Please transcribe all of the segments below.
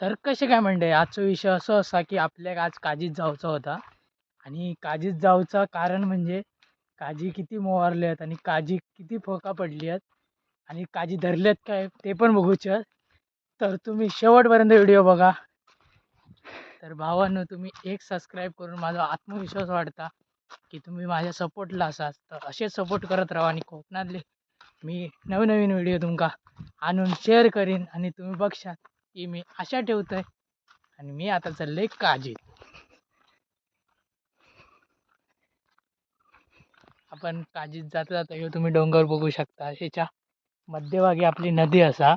तर कसे काय म्हणते आजचा विषय असं असा की आपल्याक आज काजीत जावचा होता. आणि काजीत जावचा कारण म्हणजे काजी किती मोवारले आहेत आणि काजी किती फोका पडली आहेत आणि काजी धरल्यात काय ते पण बघूचे तर तुम्ही शेवटपर्यंत व्हिडिओ बघा. तर भावांनो तुम्ही एक सबस्क्राईब करून माझा आत्मविश्वास वाढता की तुम्ही माझ्या सपोर्टला असाल. तर असेच सपोर्ट करत राहा आणि कोकणातले मी नवीन नवीन व्हिडिओ तुमका आणून शेअर करीन आणि तुम्ही बघशात की मी आशा ठेवतोय. आणि मी आता चाललोय काजीत. आपण काजीत जाता जाता ह्यो तुम्ही डोंगर बघू शकता. ह्याच्या मध्यभागी आपली नदी असा.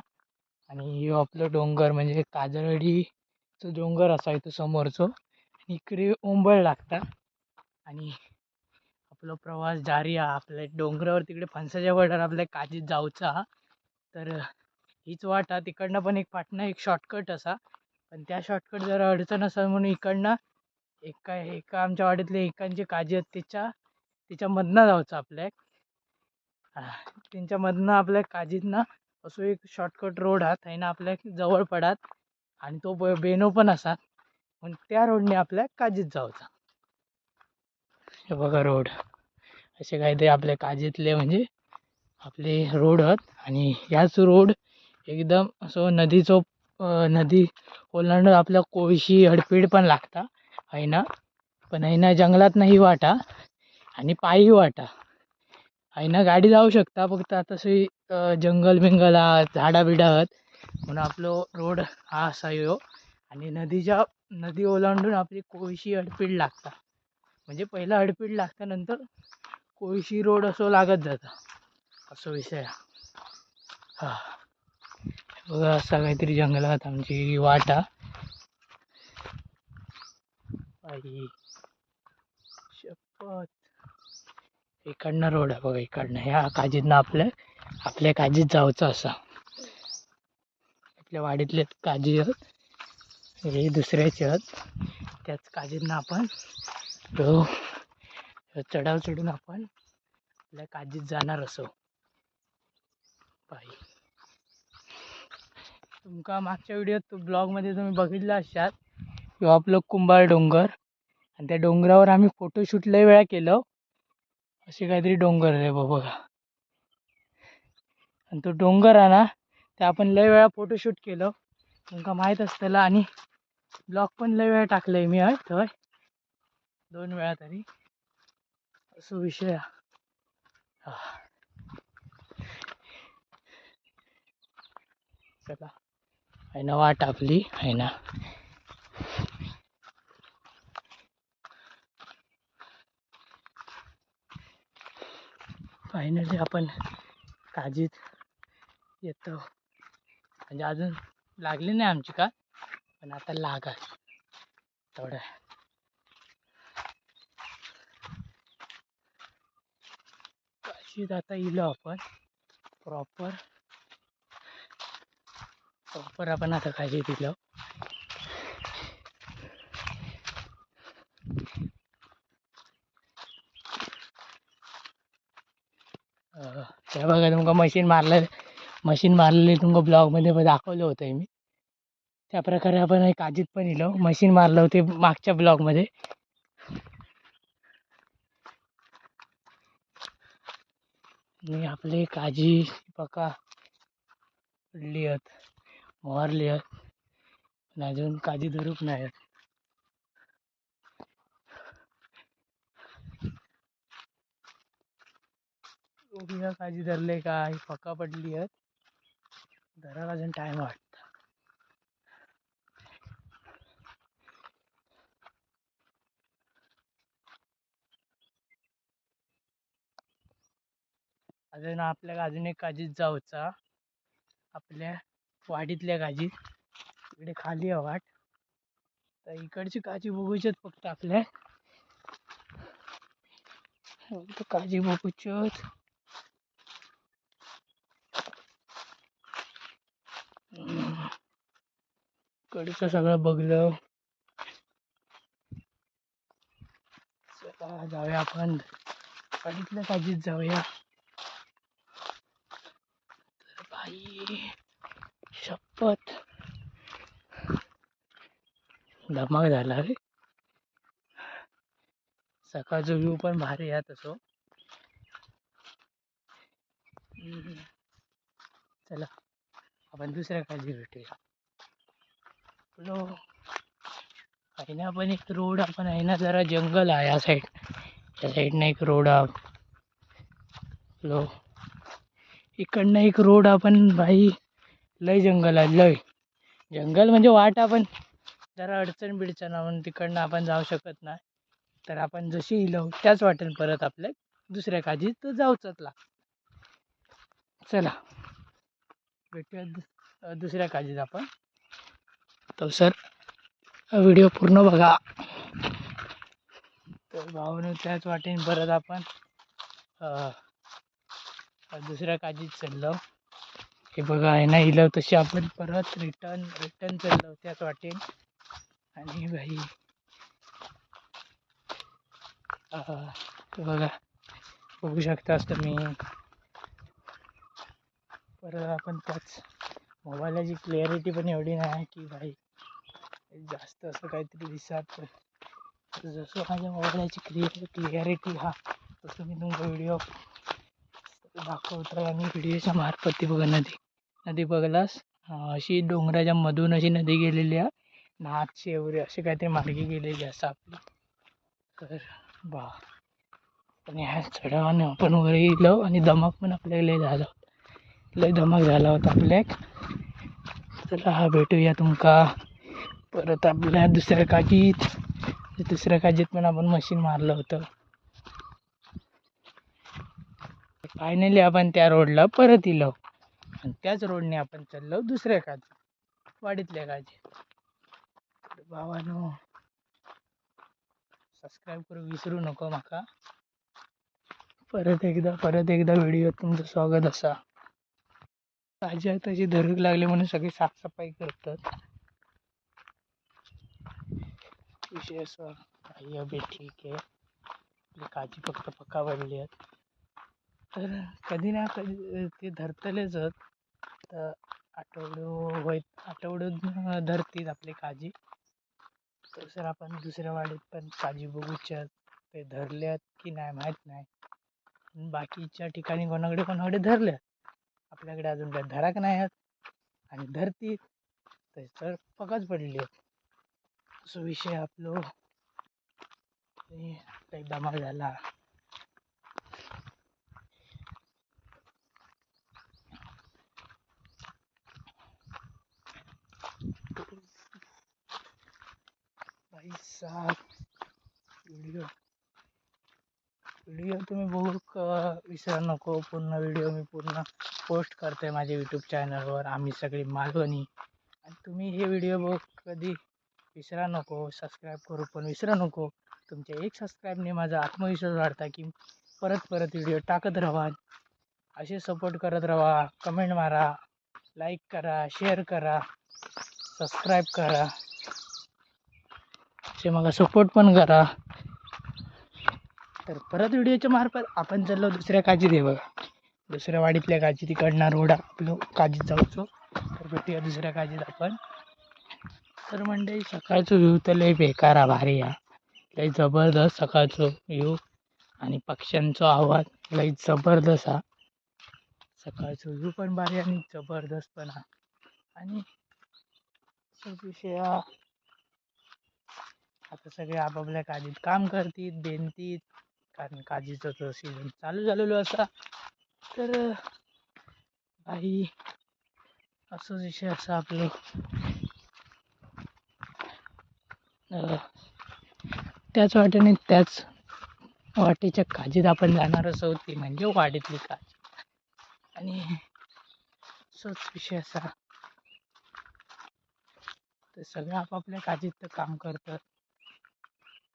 आणि ह्यो आपलं डोंगर म्हणजे काजरवाडीचो डोंगर असा इथं समोरचो. आणि इकडे ओंबळ लागता. आणि आपला प्रवास जारी हा आपल्या डोंगरावर तिकडे फणसाच्या वडार आपल्या काजीत जाऊचा. तर हीच वाट हा. तिकडनं पण एक पाटणं एक शॉर्टकट असा. पण त्या शॉर्टकट जरा अडचण असा म्हणून इकडनं एका एका आमच्या वाडीतले एकांची काजी आहेत तिच्या तिच्यामधनं जायचं आपल्याक हा, त्यांच्यामधनं आपल्या काजीतनं असो एक शॉर्टकट रोड हा ना आपल्याक जवळ पडात आणि तो बेनो पण असा. म्हणून त्या रोडने आपल्या काजीत जावचा. हे बघा रोड असे काहीतरी आपल्या काजीतले म्हणजे आपले रोड आहेत. आणि ह्याच रोड एकदम असं नदीचो नदी ओलांडून आपल्या कोळशी हडपीड पण लागता. हैना पण हैना जंगलात नाही वाटा आणि पायी वाटा. हैना गाडी जाऊ शकता. फक्त आता जंगल बिंगल आहात झाडा बिडा आहात म्हणून आपलो रोड हा असा ह्यो आणि नदीच्या नदी ओलांडून आपली कोळशी हडपीड लागता. म्हणजे पहिला हडपीड लागता नंतर कोळशी रोड असो लागत जाता. असो विषय हा. बघा असा काहीतरी जंगलात आमची वाटा. आई शपथ. इकडनं रोड आहे बघा इकडनं. ह्या काजीतनं आपल्या आपल्या काजीत जायचं असा. आपल्या वाडीतले काजी आहेत. हे दुसऱ्याचे आहेत. त्याच काजीतनं आपण ह्यो चढाव चढून आपण आपल्या काजीत जाणार असो. बाई. तुमका मागच्या व्हिडिओत तो ब्लॉगमध्ये तुम्ही बघितलं असाल किंवा आपलं कुंभार डोंगर आणि त्या डोंगरावर आम्ही फोटोशूट लय वेळा केलं. असे काहीतरी डोंगर आहे बा बघा. आणि तो डोंगर आहे ना ते आपण लय वेळा फोटोशूट केलं. तुमका माहीत असतलं आणि ब्लॉग पण लय वेळा टाकलंय मी हय थंय दोन वेळा तरी. असो विषय हा. हा. चला. आहे ना वाट आपली आहे ना. फायनली आपण काजीत येतो. म्हणजे अजून लागली नाही आमची का? पण आता लागा थोडं काशीत आता इलो आपण. प्रॉपर प्रॉपर आपण आता काशीत इलो त्या बघा तुमका मशीन मारलं मशीन मारलेली तुमका ब्लॉगमध्ये पण दाखवलं होतं मी. त्या प्रकारे आपण काजीत पण इलो मशीन मारलं होते मागच्या ब्लॉगमध्ये आणि आपले काजी पका पडली आहेत मारली आहे पण अजून काजी धरूप नाही आहेत. काजी धरले काय फका पडली आहेत. धरायला अजून टाइम वाटतं. अजून आपल्याला अजून एक काजीत जाऊचा. आपल्या वाडीतल्या काजी इकडे खाली आहे वाट. तर इकडची काजी बघूच्यात फक्त आपल्या. काजी बघूच्यात. हम्म. इकडचं सगळं बघलं. चला जाऊया आपण. वाडीतल्या काजीत जाऊया. तर बाई. शपथ. धमाक झाला रे सकाळचा व्ह्यू पण भारी आहे तसं. चला आपण दुसऱ्या काळजी भेटूया. हॅलो आहे ना आपण एक रोड आपण आहे ना जरा जंगल आहे या साईड त्या साईडनं एक रोड लो. इकडनं एक रोड आपण भाई लय जंगल आहे लय. जंगल म्हणजे वाट आपण जरा अडचण बिडचण म्हणून तिकडनं आपण जाऊ शकत नाही. तर आपण जशी इलो त्याच वाटेन परत आपल्या दुसऱ्या काजी तर जाऊचंच लाग चला. भेटूया दुसऱ्या काजीत आपण. तो सर व्हिडिओ पूर्ण बघा. तर भाऊन त्याच वाटेन परत आपण दुसऱ्या काजीत चाललो. हे बघा आहे ना इलं तशी आपण परत रिटर्न रिटर्न चाललो त्याच वाटेन आणि भाई बघा. बघू शकतास तुम्ही. परत आपण त्याच मोबाईलाची क्लिअरिटी पण एवढी नाही की भाई जास्त असं काहीतरी दिसत पण. जसं माझ्या मोबाईलाची क्लिअर क्लिअरिटी हा तसं मी तुमचा व्हिडिओ दाखवतो आणि व्हिडिओच्या मार्फत ती बघा नदी. नदी बघलास? अशी डोंगराच्या मधून अशी नदी गेलेली आहे. नाथ शेवरे असे काहीतरी मार्गे गेलेली असं आपली. तर बा. पण ह्या चढावाने आपण वर गेलो आणि धमाक पण आपल्याला लय झाला. होता लय धमाक झाला होता आपल्याक चला हा भेटूया तुमका. परत आपल्या दुसऱ्या काजीत. दुसऱ्या काजीत पण आपण मशीन मारलं होतं. फायनली आपण त्या रोडला परत इलो. आणि त्याच रोडने आपण चाललो दुसऱ्या काजी वाडीतल्या काजी. भावानो सबस्क्राईब करू विसरू नको माका. परत एकदा परत एकदा व्हिडिओ तुमचं स्वागत असा. ताजी आताची धरूक लागले म्हणून सगळी साफसफाई करतात. विषय असा काही अभि ठीक आहे. आपली काजी फक्त पक्का पडली आहेत. तर कधी ना कधी ते धरतलेच आहेत. तर आठवडो होय आठवडो धरतील आपली काजी तर सर आपण दुसऱ्या वाडीत पण काजी बघूच्यात ते धरल्यात की नाही माहीत नाही. बाकीच्या ठिकाणी कोणाकडे कोणाकडे धरल्यात आपल्याकडे अजून काही धराक नाही आहेत? आणि धरती तर पकच पडली आहे. असं विषय आपलो काही धमाल झाला. सात साहब व्हिडिओ व्हिडिओ तुम्ही बघू विसरा विसरू नको. पूर्ण व्हिडिओ मी पूर्ण पोस्ट करते माझ्या यूट्यूब चॅनलवर आम्ही सगळी मालवणी आणि तुम्ही हे व्हिडिओ बघ कधी विसरा नको. सबस्क्राईब करू पण विसरा नको. तुमच्या एक सबस्क्राईबने माझा आत्मविश्वास वाढता की परत परत व्हिडिओ टाकत राहा असे सपोर्ट करत राहा. कमेंट मारा लाईक करा शेअर करा सबस्क्राईब करा. असे मला सपोर्ट पण करा. तर परत व्हिडिओच्या मार्फत आपण चाललो दुसऱ्या काजी दे बघा. दुसऱ्या वाडीतल्या काजी तिकडनं रोड आपलं काजीत जाऊचो तर भेटूया दुसऱ्या काजीत आपण. तर म्हणजे सकाळचं व्ह्यू तर लय बेकार आ भारी हा लय जबरदस्त सकाळचं व्ह्यू आणि पक्ष्यांचा आवाज लय जबरदस्त हा सकाळचं व्ह्यू पण भारी आणि जबरदस्त पण हा आणि विषय हा आता सगळे आपापल्या काजीत काम करतील बेनतीत. कारण काजीचं तर सीझन चालू झालेलो असा तर काही असंच विषय असा आपलं. त्याच वाटेने त्याच वाटेच्या काजीत आपण जाणार असो ती म्हणजे वाडीतली काजी. आणि असंच विषय असा. ते आपापल्या काजीत तर काम करतात.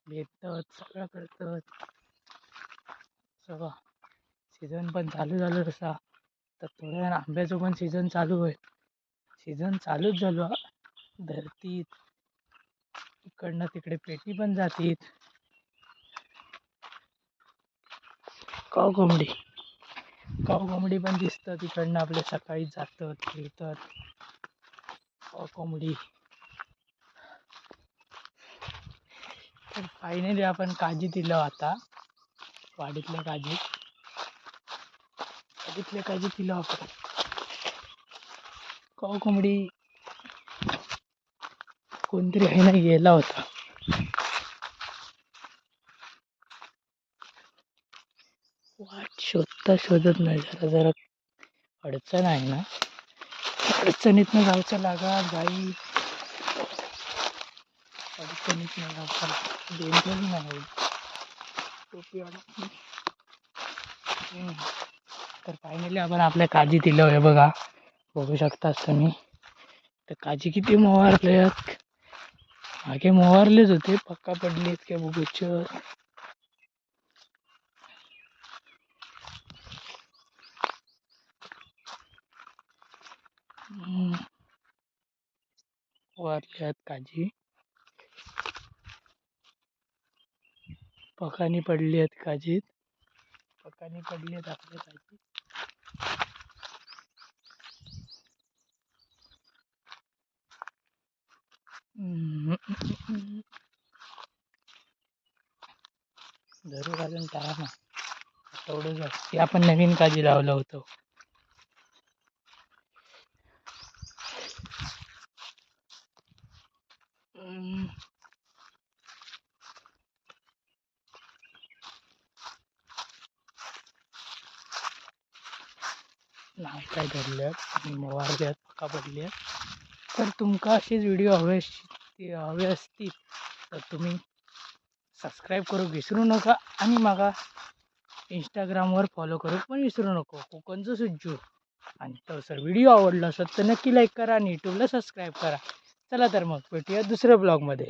भेटतात सगळं करतात. सगळं. सीझन पण चालू झालं तसा. तर थोड्या वेळानं आंब्याचं पण सीझन चालू होईल. सीझन चालूच झालो धरतीत. इकडनं तिकडे पेटी पण जातीत काव कोंबडी काव कोंबडी पण दिसतात तिकडनं आपले सकाळी जातात फिरतात काव कोंबडी तर फायनली आपण काजी दिलं आता. वाडीतल्या काजी वाडीतल्या काजी दिलं आपण. काऊ कोंबडी कोणतरी आहे ना गेला होता. वाट शोधता शोधत नाही जरा जरा अडचण आहे ना. अडचणीतनं जायचं लागा गाई अडचणीतनं जायचं डेंजर नाही टोपी तर फायनली आपण आपल्या काजी दिलं आहे बघा. बघू शकताच तुम्ही. तर काजी किती मोवारले आहेत. मागे मोवारलेच होते पक्का पडले आहेत काय बघूच वारले आहेत काजी. पकानी पडली आहेत काजीत पकानी पडली आहेत आपल्या काजी हम्म. धरू घालून टाळा ना तेवढं आहे. आपण नवीन काजी लावलं होतं हम्म. नाही काय धरल्यात आणि मोवारल्यात पक्का पडल्यात. तर तुमका असेच व्हिडिओ हवे अस- हवे असतील तर तुम्ही सबस्क्राईब करू विसरू नका. आणि मागा इंस्टाग्रामवर फॉलो करू पण विसरू नको. कोकणचं सुज्जू. आणि तो सर व्हिडिओ आवडला असेल तर नक्की लाईक करा आणि यूट्यूबला सबस्क्राईब करा. चला तर मग भेटूया दुसऱ्या ब्लॉगमध्ये